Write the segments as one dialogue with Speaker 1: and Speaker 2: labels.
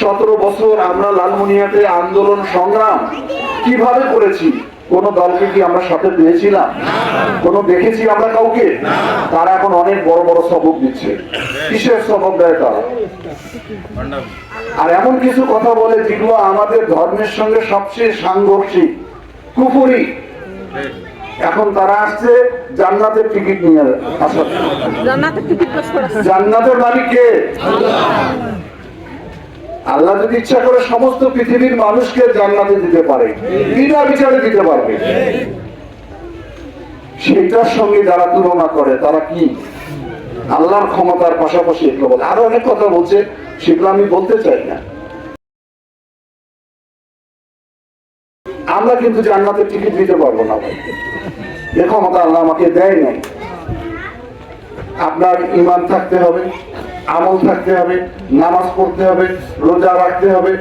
Speaker 1: সতেরো বছর আমরা লালমনিয়াতে আন্দোলন সংগ্রাম কীভাবে করেছি? কোন দলকে কি আমরা সাথে পেয়েছিলাম? কোন দেখেছি আমরা কাউকে? তারা এখন অনেক বড় বড় সবক দিচ্ছে। কিসের সবক দেয় তারা? আর এমন কিছু কথা বলে যেগুলো আমাদের ধর্মের সঙ্গে সবচেয়ে সাংঘর্ষিক। কুপুরি এখন তারা আসছে জান্নাতের টিকিট নিয়ে আসার
Speaker 2: জান্নাতের টিকিট
Speaker 1: জান্নাতের মালিক কে? আল্লাহ যদি ইচ্ছা করে সমস্ত পৃথিবীর মানুষকে জান্নাতে দিতে পারে, বিনা বিচারে দিতে পারবে। সেটার সঙ্গে যারা তুলনা করে, তারা কি? আল্লাহর ক্ষমতার পাশাপাশি এগুলো বলে। আরও অনেক কথা বলছে, সেগুলো আমি বলতে চাই না। আমরা কিন্তু জান্নাতের টিকিট দিতে পারব না। এ ক্ষমতা আল্লাহ আমাকে দেয় নাই। আপনার ইমান থাকতে হবে। আমল থাকতে হবে নামাজ পড়তে হবে রোজা রাখতে হবে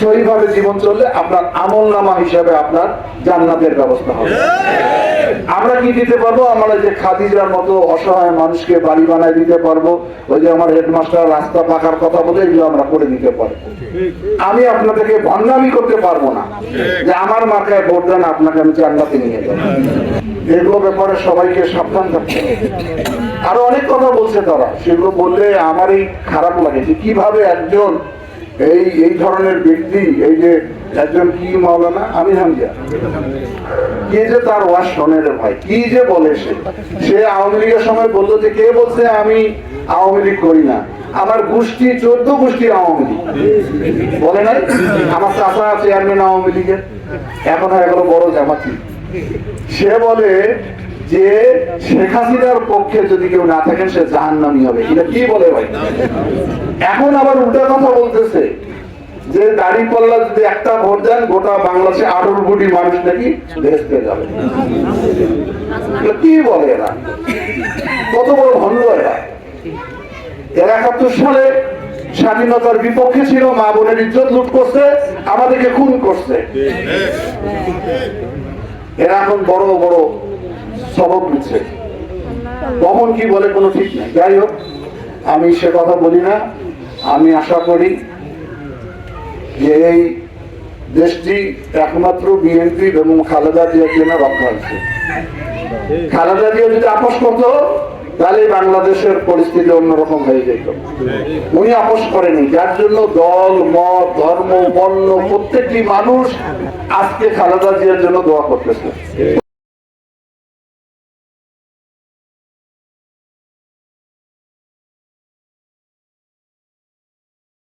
Speaker 1: সহিভাবে জীবন চললে আপনার আমল নামা হিসাবে আপনার জান্নাতের ব্যবস্থা হবে। আমরা কি দিতে পারব? আমরা যে খাদিজার মতো অসহায় মানুষকে বাড়ি বানায় দিতে পারব, ওই যে আমার হেডমাস্টার রাস্তা পাকার কথা বলে এগুলো আমরা করে দিতে পারব। আমি আপনাদেরকে ভণ্ডামি করতে পারব না। যে আমার মার্কায় ভোট দেন, আপনাকে আমি জান্নাতে নিয়ে যাব। এগুলো ব্যাপারে সবাইকে সাবধান থাকতে আরও অনেক কথা বলছে তারা। সেগুলো বললে আমারই খারাপ লাগে যে কীভাবে একজন এই এই ধরনের ব্যক্তি, এই যে একজন কি মাওলানা? আমি হামজা। কি যে তার ওয়াজ ভাই, কি যে বলে সে? সে আওয়ামী লীগের সময় বলল যে, কে বলছে আমি আওয়ামী লীগ করি না? আমার গোষ্ঠী, চোদ্দ গোষ্ঠী আওয়ামী লীগ। বলে নাই? আমার চাচা চেয়ারম্যান আওয়ামী লীগের। এখন হয়ে গেল বড় জামাতি। সে বলে যে শেখ হাসিনার পক্ষে যদি কেউ না থাকেন, সে জাহান্নামি হবে। এটা কি বলে ভাই? এখন আবার উল্টা কথা বলতেছে যে দাড়ি পাল্লা যদি একটা ভোট দেন, গোটা বাংলাদেশে আঠারো কোটি মানুষ নাকি ভেসতে যাবে। কি বলে এরা? কত বড় ভণ্ড এরা। এরা একাত্তর সালে স্বাধীনতার বিপক্ষে ছিল, মা বোনের ইজ্জত লুট করছে, আমাদেরকে খুন করছে। এরা এখন বড় বড় সবক নিচ্ছে কখন কি বলে কোনো ঠিক নেই। যাই হোক, আমি সে কথা বলি না। আমি আশা করি যে এই দেশটি একমাত্র বিএনপি এবং খালেদা জিয়ার জন্য রক্ষা হয়েছে। খালেদা জিয়া যদি আপোষ করতো, তাহলে বাংলাদেশের পরিস্থিতি অন্যরকম হয়ে যেত। উনি আপোষ করেনি। যার জন্য দল, মত, ধর্ম, বর্ণ, প্রত্যেকটি মানুষ আজকে খালেদা জিয়ার জন্য দোয়া করতেছে।